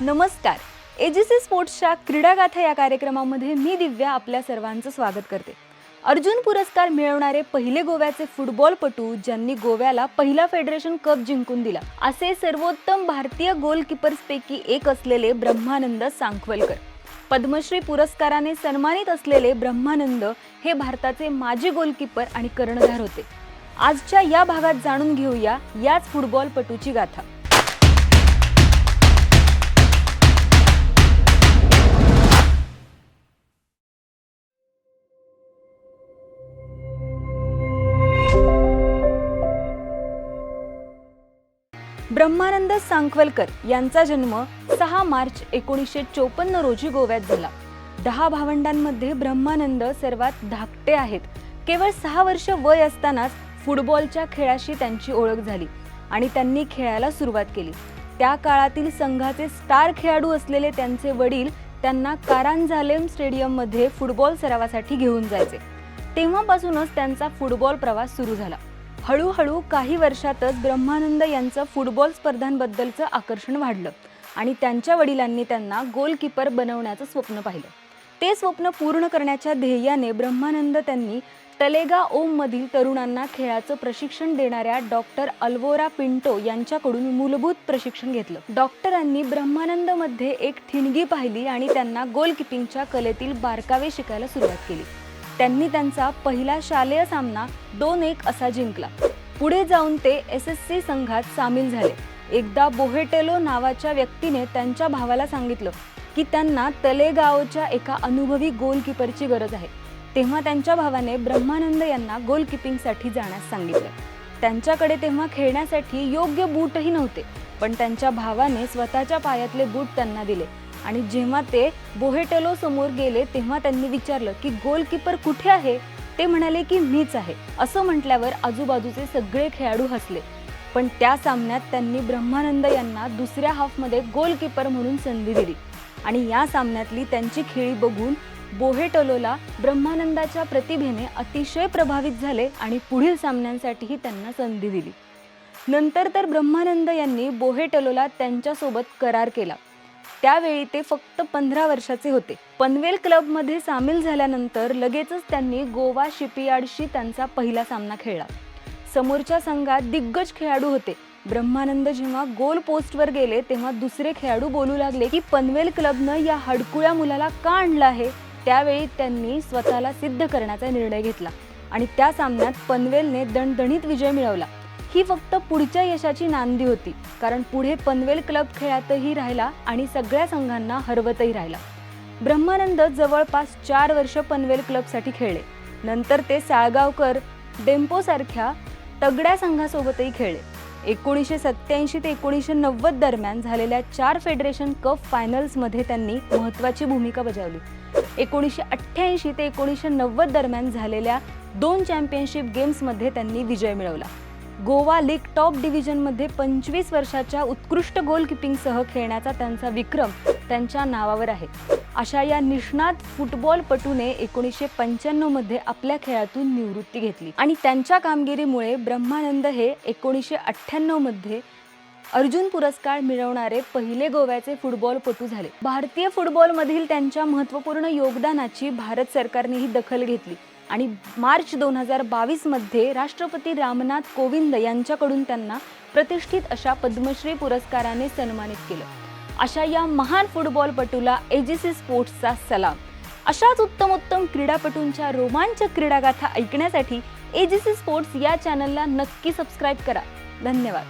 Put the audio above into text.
नमस्कार. एजीसी स्पोर्ट्सच्या क्रीडागाथा या कार्यक्रमामध्ये मी दिव्या आपल्या सर्वांचं स्वागत करते. अर्जुन पुरस्कार मिळवणारे पहिले गोव्याचे फुटबॉलपटू ज्यांनी गोव्याला पहिला फेडरेशन कप जिंकून दिला असे सर्वोत्तम भारतीय गोलकीपर्सपैकी एक असलेले ब्रह्मानंद सांखवलकर. पद्मश्री पुरस्काराने सन्मानित असलेले ब्रह्मानंद हे भारताचे माजी गोलकीपर आणि कर्णधार होते. आजच्या या भागात जाणून घेऊया याच फुटबॉलपटूची गाथा. ब्रह्मानंद सांखवलकर यांचा जन्म सहा मार्च एकोणीसशे चोपन्न रोजी गोव्यात झाला. दहा भावंडांमध्ये ब्रह्मानंद सर्वात धाकटे आहेत. केवळ सहा वर्ष वय असतानाच फुटबॉलच्या खेळाशी त्यांची ओळख झाली आणि त्यांनी खेळायला सुरुवात केली. त्या काळातील संघाचे स्टार खेळाडू असलेले त्यांचे वडील त्यांना कारांझालेम स्टेडियममध्ये फुटबॉल सरावासाठी घेऊन जायचे. तेव्हापासूनच त्यांचा फुटबॉल प्रवास सुरू झाला. हळूहळू काही वर्षातच ब्रह्मानंद यांचं फुटबॉल स्पर्धांबद्दलचं आकर्षण वाढलं आणि त्यांच्या वडिलांनी त्यांना गोलकीपर बनवण्याचं स्वप्न पाहिलं. ते स्वप्न पूर्ण करण्याच्या ध्येयाने ब्रह्मानंद त्यांनी तलेगा ओममधील तरुणांना खेळाचं प्रशिक्षण देणाऱ्या डॉक्टर अल्वोरा पिंटो यांच्याकडून मूलभूत प्रशिक्षण घेतलं. डॉक्टरांनी ब्रह्मानंदमध्ये एक ठिणगी पाहिली आणि त्यांना गोलकीपिंगच्या कलेतील बारकावे शिकायला सुरुवात केली. त्यांनी त्यांचा पहिला शालेय सामना दोन एक असा जिंकला. पुढे जाऊन ते एस एस सी संघात सामील झाले. एकदा बोहेटेलो नावाच्या व्यक्तीने त्यांच्या भावाला सांगितलं की त्यांना तलेगावच्या एका अनुभवी गोलकीपरची गरज आहे. तेव्हा त्यांच्या भावाने ब्रह्मानंद यांना गोलकीपिंगसाठी जाण्यास सांगितलं. त्यांच्याकडे तेव्हा खेळण्यासाठी योग्य बूटही नव्हते पण त्यांच्या भावाने स्वतःच्या पायातले बूट त्यांना दिले. आणि जेव्हा ते बोहेटेलो समोर गेले तेव्हा त्यांनी विचारलं की गोलकीपर कुठे आहे? ते म्हणाले की मीच आहे. असं म्हटल्यावर आजूबाजूचे सगळे खेळाडू हसले. पण त्या सामन्यात त्यांनी ब्रह्मानंद यांना दुसऱ्या हाफमध्ये गोलकीपर म्हणून संधी दिली. आणि या सामन्यातली त्यांची खेळी बघून बोहेटोलोला ब्रह्मानंदाच्या प्रतिभेने अतिशय प्रभावित झाले आणि पुढील सामन्यांसाठीही त्यांना संधी दिली. नंतर तर ब्रह्मानंद यांनी बोहेटलोला त्यांच्यासोबत करार केला. त्यावेळी ते फक्त पंधरा वर्षाचे होते. पनवेल क्लबमध्ये सामील झाल्यानंतर लगेचच त्यांनी गोवा शिपयार्डशी त्यांचा पहिला सामना खेळला. समोरच्या संघात दिग्गज खेळाडू होते. ब्रह्मानंद जेव्हा गोल पोस्टवर गेले तेव्हा दुसरे खेळाडू बोलू लागले की पनवेल क्लबनं या हडकुळ्या मुलाला का आणलं आहे? त्यावेळी त्यांनी स्वतःला सिद्ध करण्याचा निर्णय घेतला आणि त्या सामन्यात पनवेलने दणदणीत विजय मिळवला. ही फक्त पुढच्या यशाची नांदी होती. कारण पुढे पनवेल क्लब खेळातही राहिला आणि सगळ्या संघांना हरवतही राहिला. ब्रह्मानंद जवळपास चार वर्ष पनवेल क्लबसाठी खेळले. नंतर ते साळगावकर डेम्पोसारख्या तगड्या संघासोबतही खेळले. एकोणीसशे सत्याऐंशी ते एकोणीसशे नव्वद दरम्यान झालेल्या चार फेडरेशन कप फायनल्समध्ये त्यांनी महत्त्वाची भूमिका बजावली. एकोणीसशे अठ्ठ्याऐंशी ते एकोणीसशे नव्वद दरम्यान झालेल्या दोन चॅम्पियनशिप गेम्समध्ये त्यांनी विजय मिळवला. गोवा लीग टॉप डिव्हिजनमध्ये पंचवीस वर्षाच्या उत्कृष्ट गोलकिपिंगसह खेळण्याचा त्यांचा विक्रम त्यांच्या नावावर आहे. अशा या निष्णात फुटबॉलपटूने एकोणीसशे पंच्याण्णवमध्ये आपल्या खेळातून निवृत्ती घेतली. आणि त्यांच्या कामगिरीमुळे ब्रह्मानंद हे एकोणीसशे अठ्ठ्याण्णवमध्ये अर्जुन पुरस्कार मिळवणारे पहिले गोव्याचे फुटबॉलपटू झाले. भारतीय फुटबॉलमधील त्यांच्या महत्त्वपूर्ण योगदानाची भारत सरकारनेही दखल घेतली. आणि मार्च दोन हजार बावीसमध्ये राष्ट्रपती रामनाथ कोविंद यांच्याकडून त्यांना प्रतिष्ठित अशा पद्मश्री पुरस्काराने सन्मानित केलं. अशा या महान फुटबॉलपटूला एजीसी स्पोर्ट्सचा सलाम. अशाच उत्तम उत्तम क्रीडापटूंच्या रोमांचक क्रीडागाथा ऐकण्यासाठी एजीसी स्पोर्ट्स या चॅनलला नक्की सबस्क्राईब करा. धन्यवाद.